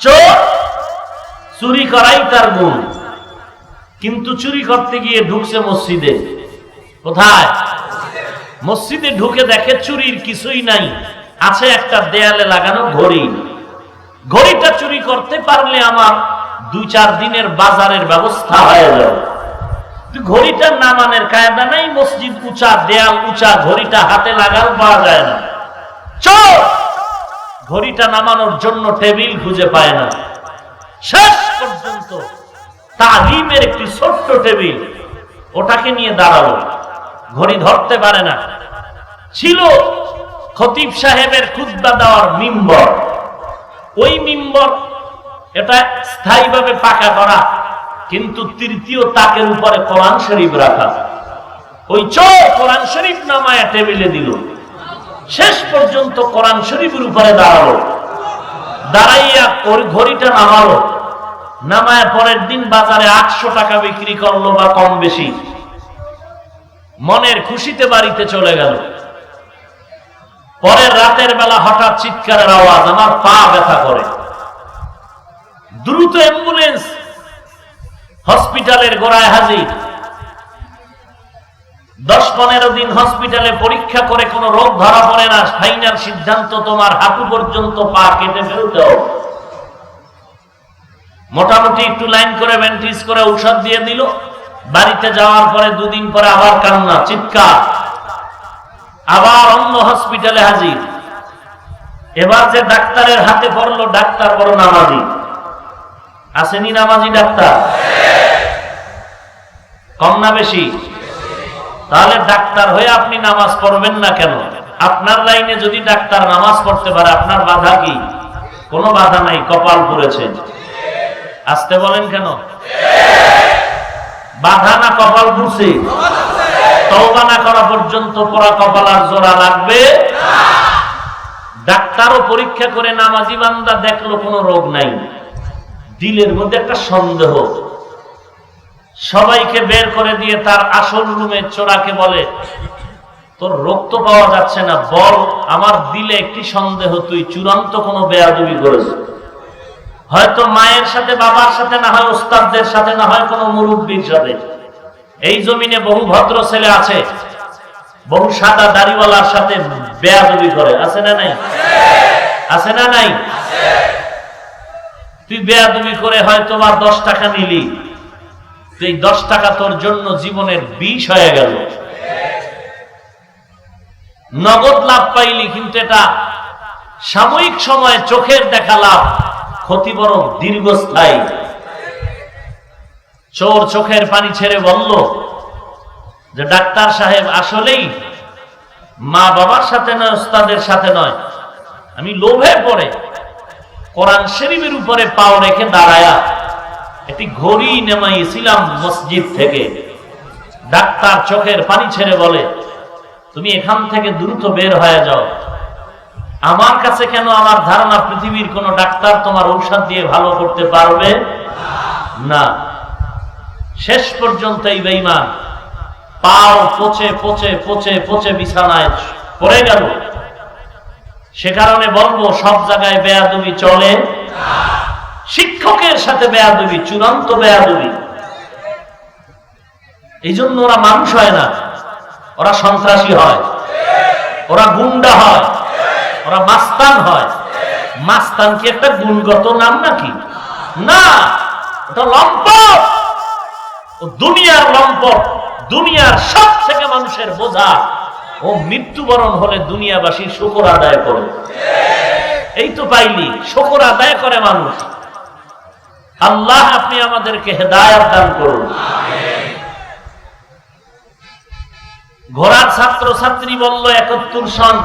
চোর চুরি করাই তার গুণ। কিন্তু চুরি করতে গিয়ে ঢুকছে মসজিদে। কোথায়? মসজিদে ঢুকে দেখে চুরির কিছুই নাই। আছে একটা দেয়ালে লাগানো ঘড়ি। ঘড়িটা চুরি করতে পারলে আমার দুই চার দিনের বাজারের ব্যবস্থা হয়ে যাবে। কিন্তু ঘড়িটা নামানের কায়দা নাই, মসজিদ উঁচা, দেয়াল উঁচা, ঘড়িটা হাতে লাগাও, পাওয়া যায় না। চোর ঘড়িটা নামানোর জন্য টেবিল খুঁজে পায় না। শেষ পর্যন্ত তালিমের একটি ছোট্ট টেবিল ওটাকে নিয়ে দাঁড়াল। ঘড়ি ধরতে পারে না। ছিল খতিব সাহেবের খুদ্া দেওয়ার মিম্বর। ওই মিম্বর এটা স্থায়ীভাবে পাকা করা, কিন্তু তৃতীয় তাকের উপরে কোরআন শরীফ রাখা। ওই চোর কোরআন শরীফ নামায়া টেবিলে দিল। শেষ পর্যন্ত কোরআন শরীফের উপরে দাঁড়াল। দাঁড়াইয়া ঘড়িটা নামালো। নামায় পরের দিন বাজারে আটশো টাকা বিক্রি করল বা কম বেশি। মনের খুশিতে বাড়িতে চলে গেল। পরের রাতের বেলা হঠাৎ চিৎকারের আওয়াজ, আমার পা ব্যথা করে। দ্রুত অ্যাম্বুলেন্স হসপিটালের গোড়ায় হাজির। দশ পনেরো দিন হসপিটালে পরীক্ষা করে কোন রোগ ধরা পড়ে না, ফাইনাল সিদ্ধান্ত তোমার হাঁটু পর্যন্ত পা কেটে ফেলতে মোটামুটি একটু লাইন করে ব্যান্টিজ করে ঔষধ দিয়ে দিল। বাড়িতে যাওয়ার পরে দুদিন পরে আবার কান্না, চিৎকার। আবার অন্য হসপিটালে হাজির। এবার যে ডাক্তারের হাতে পড়ল, ডাক্তার বড় নামাজি। আসেনি নামাজি ডাক্তার? কম না বেশি? তাহলে ডাক্তার হয়ে আপনি নামাজ পড়বেন না কেন? আপনার লাইনে যদি ডাক্তার নামাজ পড়তে পারে, আপনার বাধা কি? কোনো বাধা নাই, কপাল পড়েছে। আসতে বলেন কেন? বাধা না কপাল পুড়ছে? তওবা না করা পর্যন্ত পড়া কপাল আর জোড়া লাগবে ডাক্তারও পরীক্ষা করে নামাজি বান্দা দেখল কোনো রোগ নাই। দিলের মধ্যে একটা সন্দেহ। সবাইকে বের করে দিয়ে তার আসল রুমের চোরাকে বলে, তোর রোগ তো পাওয়া যাচ্ছে না, বল, আমার দিলে একটি সন্দেহ, তুই চূড়ান্ত কোনো বেয়াদবি করেছ হয়তো মায়ের সাথে, বাবার সাথে, না হয় ওস্তাদদের সাথে, না হয় কোনো মুরব্বীর সাথে। এই জমিনে বহু ভদ্র ছেলে আছে, বহু সাদা দাড়িওয়ালার সাথে বেয়াদবি করে। আছে না নাই? আছে না নাই? তুই বেয়াদবি করে হয়তো বা দশ টাকা নিলি। এই দশ টাকা তোর জন্য জীবনের বিষ হয়ে গেল। নগদ লাভ পাইলি, কিন্তু এটা সাময়িক সময় চোখের দেখা লাভ, ক্ষতি বড় দীর্ঘস্থায়ী। চোর চোখের পানি ছেড়ে বলল, যে ডাক্তার সাহেব আসলেই মা বাবার সাথে নয়, ওস্তাদের সাথে নয়। আমি লোভে পড়ে, কোরআন শরীফের উপরে পাও রেখে দাঁড়ায়া একটি ঘড়ি নেমাইছিলাম মসজিদ থেকে। ডাক্তার চোখের পানি ছেড়ে বলে, তুমি এখান থেকে দ্রুত বের হয়ে যাও। আমার কাছে কেন আমার ধারণা পৃথিবীর কোন ডাক্তার তোমার ঔষধ দিয়ে ভালো করতে পারবে? না। শেষ পর্যন্ত এই বেইমান পাও পচে পচে পচে পচে বিছানায় পড়ে গেল। সে কারণে বলব, সব জায়গায় বেয়াদবি চলে। শিক্ষকের সাথে বেয়াদবি, চূড়ান্ত বেয়াদবি। এই জন্য ওরা মানুষ হয় না, ওরা সন্ত্রাসী হয়, ওরা গুন্ডা হয়, ওরা মাস্তান হয়। মাস্তান কি একটা গুণগত নাম নাকি? না, ওটা লম্পট। ও দুনিয়ার লম্পট, দুনিয়ার সব থেকে মানুষের বোঝা। ও মৃত্যুবরণ হলে দুনিয়াবাসী শুকর আদায় করে। এই তো পাইলি, শুকর আদায় করে মানুষ। আল্লাহ, আপনি আমাদেরকে হেদায়ত দান করুন। ঘোড়ার ছাত্র ছাত্রী বলল, একাত্তর সন।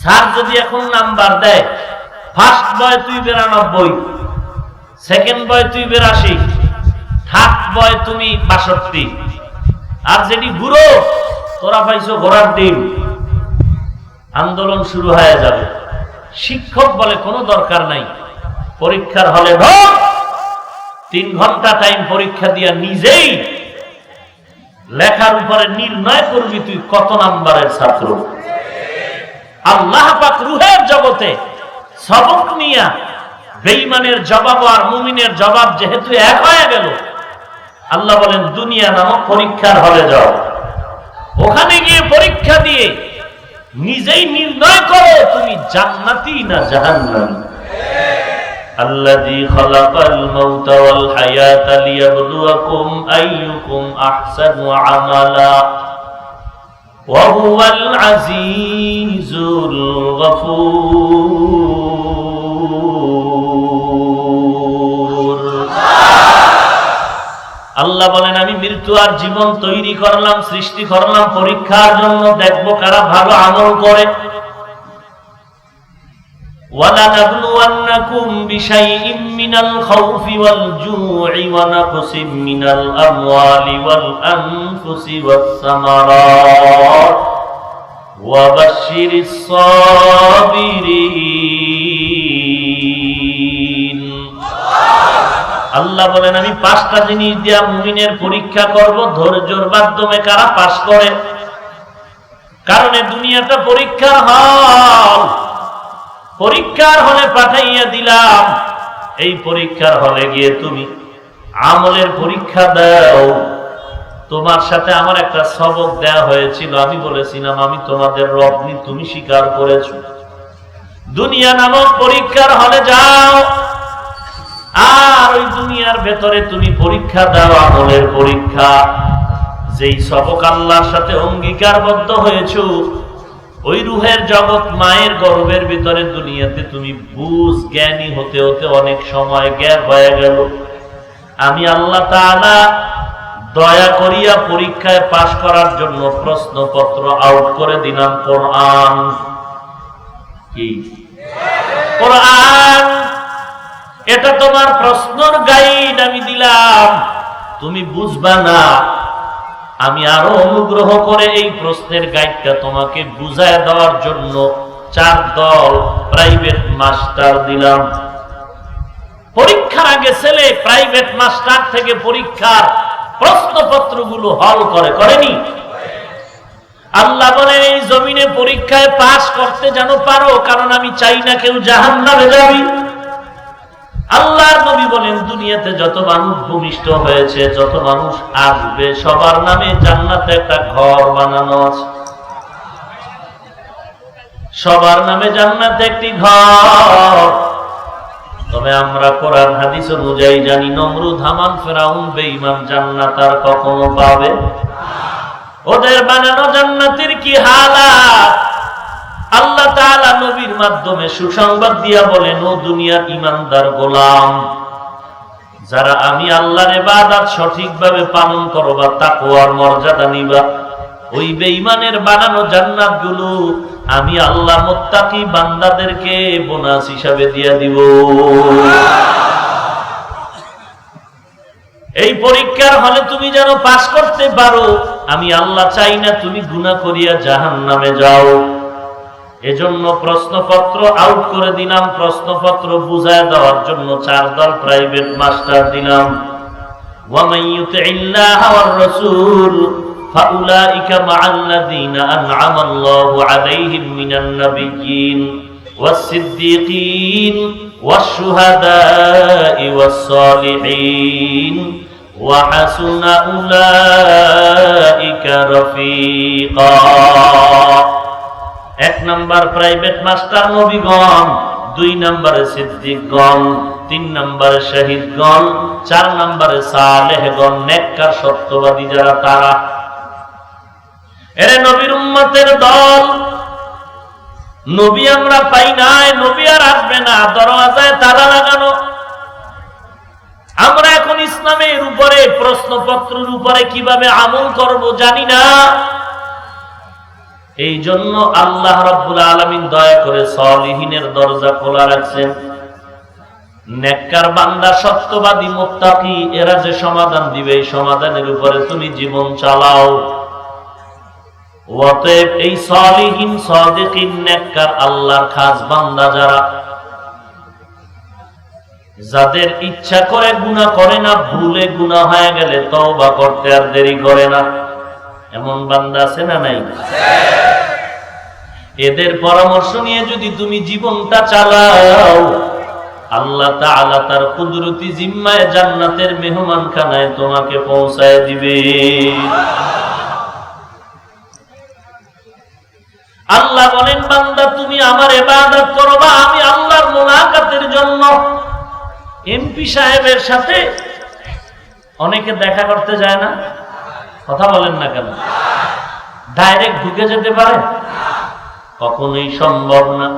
স্যার যদি এখন নাম্বার দেয় ফার্স্ট বয় তুই বিরানব্বই সেকেন্ড বয় তুই বিরাশি থার্ড বয় তুমি বাষট্টি। আর যেটি বুড়ো, তোরা পাইছো ঘোড়ার ডিম। আন্দোলন শুরু হয়ে যাবে। শিক্ষক বলে কোনো দরকার নাই। পরীক্ষার হলে তিন ঘণ্টা টাইম পরীক্ষা দিয়া নিজেই লেখার উপরে নির্ণয় করবি তুই কত নাম্বারের ছাত্র। আল্লাহ পাক রুহের জগতে সবক নিয়া বেঈমানের জবাব আর মুমিনের জবাব যেহেতু এক হয়ে গেল, আল্লাহ বলেন, দুনিয়া নামক পরীক্ষার হলে যাও। ওখানে গিয়ে পরীক্ষা দিয়ে নিজেই নির্ণয় করো তুমি জান্নাতি না জাহান্নামী। الذي خلق الموت والحياة ليبلوكم أيكم أحسن عملا وهو العزيز الغفور আল্লাহ বলেন আমি মৃত্যু আর জীবন তৈরি করলাম সৃষ্টি করলাম পরীক্ষার জন্য দেখবো কারা ভালো আমল করে ولنبلونكم بشيء من الخوف والجوع ونقص من الأموال والأنفس والثمرات وبشر الصابرين আল্লাহ বলেন আমি পাঁচটা জিনিস দিয়া মুমিনের পরীক্ষা করব ধৈর্যর মাধ্যমে কারা পাশ করে কারণ এ দুনিয়াটা পরীক্ষার হল পরীক্ষার হলে পাঠাইয়া দিলাম। এই পরীক্ষার হলে গিয়ে তুমি আমলের পরীক্ষা দাও। তোমার সাথে আমার একটা সবক দেয়া হয়েছিল, আমি বলেছিলাম, আমি তোমাদের রবনি, তুমি স্বীকার করেছ। দুনিয়া নামক পরীক্ষার হলে যাও। আর ওই দুনিয়ার ভেতরে তুমি পরীক্ষা দাও, আমলের পরীক্ষা। যেই সবক আল্লাহর সাথে অঙ্গীকারবদ্ধ হয়েছো ওই রুহের জগৎ মায়ের গর্ভের ভিতরে দুনিয়াতে তুমি বুঝ জ্ঞানী হতে হতে অনেক সময় জ্ঞান হয়ে গেল। আমি আল্লাহ দয়া করিয়া পরীক্ষায় পাশ করার জন্য প্রশ্নপত্র আউট করে দিলাম, কোরআন। কি? কোরআন! এটা তোমার প্রশ্নর গাইড আমি দিলাম। তুমি বুঝবা না। আমি আরও অনুগ্রহ করে এই প্রশ্নের গাইডটা তোমাকে বুঝায় দেওয়ার জন্য চার দল প্রাইভেট মাস্টার দিলাম। পরীক্ষার আগে ছেলে প্রাইভেট মাস্টার থেকে পরীক্ষার প্রশ্নপত্রগুলো হল করে, করেনি? আল্লাহ বলেন এই জমিনে পরীক্ষায় পাশ করতে যেন পারো, কারণ আমি চাই না কেউ জাহান নামে যাবি। আল্লাহর নবী বলেন, দুনিয়াতে যত মানুষ ভূমিষ্ঠ হয়েছে, যত মানুষ আসবে, সবার নামে জান্নাতে একটা ঘর বানানো আছে। সবার নামে জান্নাতে একটি ঘর। তবে আমরা কোরআন, হাদিস অনুযায়ী জানি, নমরুদ, হামান, ফেরাউন বেঈমান জান্নাত আর কখনো পাবে ওদের বানানো জান্নাতের কি হালাত? আল্লাহ নবীর মাধ্যমে সুসংবাদ দিয়া বলেন, ও দুনিয়ার ইমানদার গোলাম, যারা আমি আল্লাহর ইবাদত সঠিকভাবে পালন করবা তাকওয়ার মর্যাদা নিবা, ওই বেঈমানের বানানো জান্নাতগুলো আমি আল্লাহ মুত্তাকি বান্দাদেরকে বোনাস হিসাবে দিয়া দিব। এই পরীক্ষার হলে তুমি যেন পাশ করতে পারো, আমি আল্লাহ চাই না তুমি গুনাহ করিয়া জাহান্নামে যাও। এজন্য প্রশ্নপত্র আউট করে দিলাম প্রশ্নপত্র বুঝায় দেওয়ার জন্য চার দল প্রাইভেট মাস্টার দিলাম ومن يطع الله والرسول فأولئك مع الذين أنعم الله عليهم من النبيين والصديقين والشهداء والصالحين وحسن أولئك رفيقا এক নাম্বার প্রাইভেট মাস্টার নবীগণ, দুই নম্বরে সিদ্দিকগণ, তিন নম্বরে শহীদগণ, চার নম্বরে সালেহগণ, নেককার সত্যবাদী যারা তারা। এরে নবীর উম্মতের দল, নবী আমরা পাই নাই, নবী আর আসবে না, দরওয়াজায় তালা লাগানো। আমরা এখন ইসলামের উপরে, প্রশ্নপত্রের উপরে কীভাবে আমল করব জানি না। এই জন্য আল্লাহ রব্বুল আলমিন দয়া করে সলিহিনের দরজা খোলা রাখছেন। নেককার বান্দা সত্যবাদী এরা যে সমাধান দিবে, এই সমাধানের উপরে তুমি জীবন চালাও। অতএব এই সলিহীন, সদিকিন, নেককার আল্লাহর খাস বান্দা যারা, যাদের ইচ্ছা করে গুণা করে না, ভুলে গুণা হয়ে গেলে তওবা করতে আর দেরি করে না। এমন বান্দা আছে না নাই? এদের পরামর্শ নিয়ে যদি তুমি জীবনটা চালাও, আল্লাহ তাআলা তার কুদরতি জিম্মায় জান্নাতের মেহমান খানায় তোমাকে পৌঁছায় দিবে। আল্লাহ বলেন, বান্দা, তুমি আমার ইবাদত করবা, আমি আল্লাহর মুনাকাতের জন্য। এমপি সাহেবের সাথে অনেকে দেখা করতে যায় না? কথা বলেন না কেন? ডাইরেক্ট ঢুকে যেতে পারে? কখনোই সম্ভব না।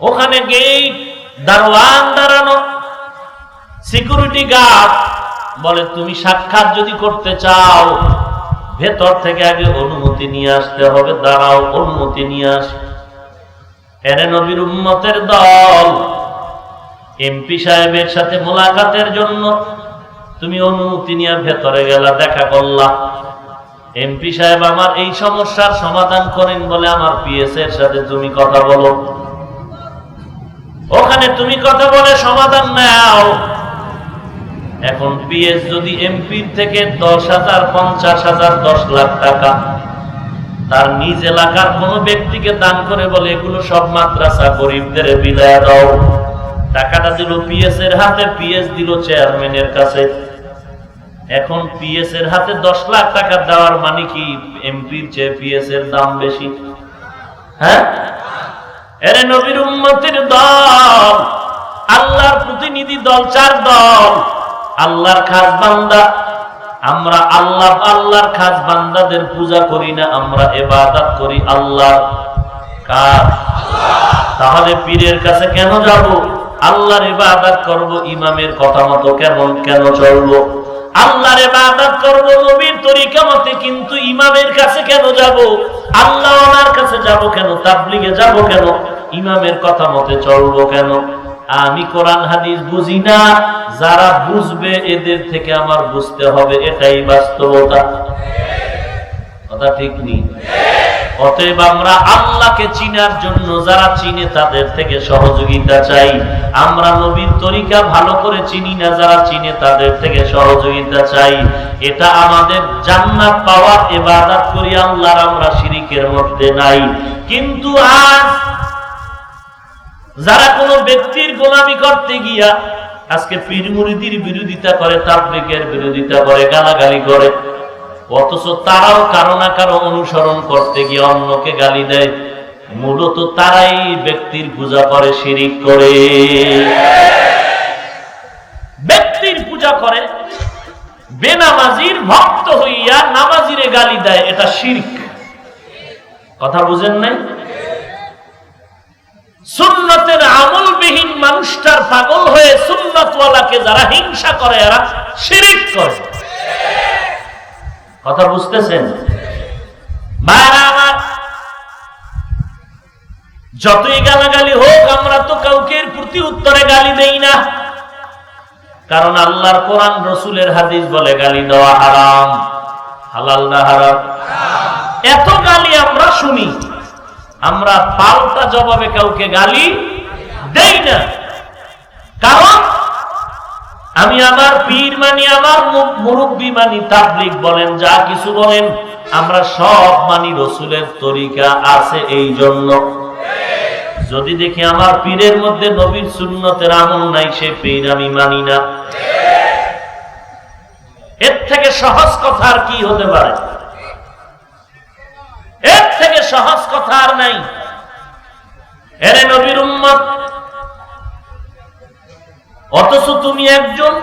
ওখানে গেই দারোয়ান দাঁড়ানো। সিকিউরিটি গার্ড বলে, তুমি সাক্ষাৎ যদি করতে চাও, ভেতর থেকে আগে অনুমতি নিয়ে আসতে হবে। দাঁড়াও, অনুমতি নিয়ে আস। এরে নবীর উম্মতের দল, এমপি সাহেবের সাথে মোলাকাতের জন্য তুমি অনুমতি নিয়ে ভেতরে গেলা, দেখা করলা। এমপি সাহেব, আমার এই সমস্যার সমাধান করেন বলে আমার পিএস এর সাথে তুমি কথা বলো। ওখানে তুমি কথা বলে সমাধান নাও। এখন পিএস যদি এমপি থেকে দশ হাজার, পঞ্চাশ হাজার, দশ লাখ টাকা তার নিজ এলাকার কোন ব্যক্তিকে দান করে বলে এগুলো সব মাদ্রাসা গরিবদের বিলায় দাও। টাকাটা দিল পিএস এর হাতে, পিএস দিল চেয়ারম্যানের কাছে। এখন পিএস এর হাতে দশ লাখ টাকা দেওয়ার মানে কি এমপির চেয়ে পিএস এর দাম বেশি? হ্যাঁ? এরে নবীর উম্মতের দল, আল্লাহর প্রতিনিধি দল, চার দল, আল্লাহর খাস বান্দা। আমরা আল্লাহ, আল্লাহর খাস বান্দাদের পূজা করি না, আমরা এবাদত করি আল্লাহ কার তাহলে পীরের কাছে কেন যাব? আল্লাহর ইবাদত করব, ইমামের কথা মতো কেমন, কেন চলবো? আল্লাহর বাদাত করব, নবীর তরিকা মতে কিন্তু ইমামের কাছে কেন যাব? আল্লাহ ওনার কাছে যাব কেন? তাবলিগে যাব কেন? ইমামের কথা মতে চলবো কেন? আমি কোরআন হাদিস বুঝি না। যারা বুঝবে, এদের থেকে আমার বুঝতে হবে। এটাই বাস্তবতা। কথা ঠিক নেই। অতএব আমরা আল্লাহকে চিনার জন্য যারা চিনে তাদের থেকে সহযোগিতা চাই। আমরা নবীর তরিকা ভালো করে চিনি না, যারা চিনে তাদের থেকে সহযোগিতা চাই। এটা আমাদের জান্নাত পাওয়ার এবাদত করি আল্লাহর, আমরা শিরিকের মধ্যে নাই। কিন্তু আজ যারা কোনো ব্যক্তির গোলামি করতে গিয়া আজকে পীর মুরিদির বিরোধিতা করে তাবলিকের বিরোধিতা করে, গালাগালি করে অথচ তারাও কারও না কারও অনুসরণ করতে গিয়ে অন্যকে গালি দেয়। মূলত তারাই ব্যক্তির পূজা করে, শিরিক করে। ব্যক্তির পূজা করে, বেনামাজির ভক্ত হইয়া নামাজিরে গালি দেয়, এটা শিরিক। কথা বুঝেন নাই? সুন্নতের আমলবিহীন মানুষটার পাগল হয়ে সুন্নতওয়ালাকে যারা হিংসা করে, এরা শিরিক করে। কথা বুঝতেছেন? যতই গালাগালি হোক, আমরা তো কাউকে প্রতি উত্তরে গালি দেই না। কারণ আল্লাহর কোরআন রসুলের হাদিস বলে, গালি দেওয়া হারাম। হালাল না হারাম? এত গালি আমরা শুনি, আমরা পাল্টা জবাবে কাউকে গালি দেই না। কারণ আমি আমার পীর মানি, আমার মুরব্বী মানি তাবলিক বলেন, যা কিছু বলেন, আমরা সব মানি, রসুলের তরিকা আছে এই জন্য। যদি দেখি আমার পীরের মধ্যে নবীর সুন্নতের আমল নাই, সে পীর আমি মানি না। এর থেকে সহজ কথা আর কি হতে পারে? এর থেকে সহজ কথা আর নাই। এরে নবীর উম্মত অথচ তুমি একজন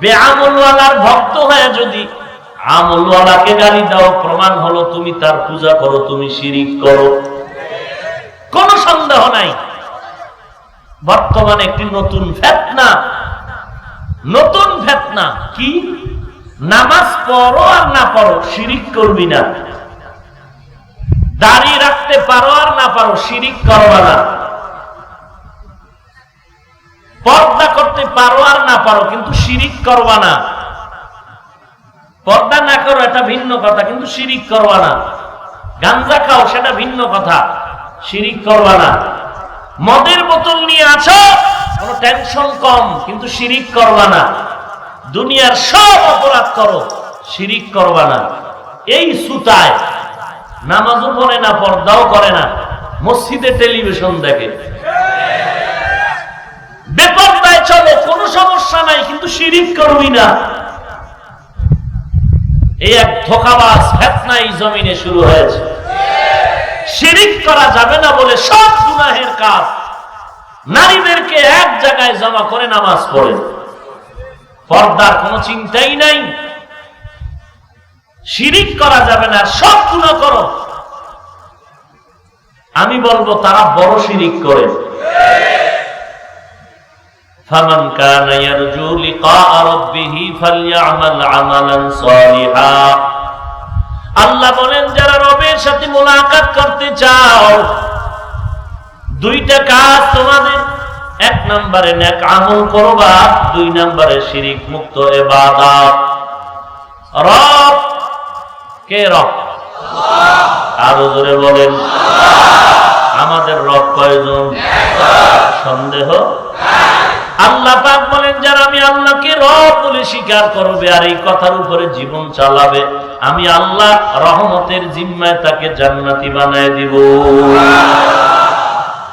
বেআমলওয়ালার ভক্ত হয়ে যদি আমলওয়ালাকে গালি দাও, প্রমাণ হলো তুমি তার পূজা করো, তুমি শিরিক করো। কোন সন্দেহ নাই। বর্তমানে একটি নতুন ফেতনা। নতুন ফেতনা কি? নামাজ পড়ো আর না পড়ো, শিরিক করবি না। দাঁড়িয়ে রাখতে পারো আর না পারো, শিরিক করবা না। পর্দা করতে পারো আর না পারো, কিন্তু শিরিক করবা না। পর্দা না করো, এটা ভিন্ন কথা, কিন্তু শিরিক করবা না। গাঞ্জা খাও, সেটা ভিন্ন কথা, শিরিক করবা না। মদের বোতল নিয়ে আছো, কোনো টেনশন কম, কিন্তু শিরিক করবা না। দুনিয়ার সব অপরাধ করো, শিরিক করবা না। এই সুতায় নামাজও পড়ে না, পর্দাও করে না, মসজিদে টেলিভিশন দেখে। বেপর শিরিক করবি না। এই এক ধোকাবাজ ফেতনা এই জমিনে শুরু হয়েছে। শিরিক করা যাবে না বলে সব গুনাহের কাজ। নারীদেরকে এক জায়গায় জমা করে নামাজ পড়ে। পর্দার কোনো চিন্তাই নাই। শিরিক করা যাবে না, সব গুণা করো। আমি বলব, তারা বড় শিরিক করে। فمن كان يرجو لقاء ربه فليعمل عملا صالحا আল্লাহ বলেন যারা রবের সাথে মোলাকাত করতে চাও দুইটা কাজ তোমাদের এক নম্বরে নেক আমল করবা দুই নম্বরে শিরিক মুক্ত এবাদত রব কে রব আরো জোরে বলেন আমাদের রব কয়জন সন্দেহ আল্লাহ পাক বলেন, যারা আমি আল্লাহকে রব বলে স্বীকার করবে আর এই কথার উপরে জীবন চালাবে, আমি আল্লাহ রহমতের জিম্মায় তাকে জান্নাতি বানায় দিব।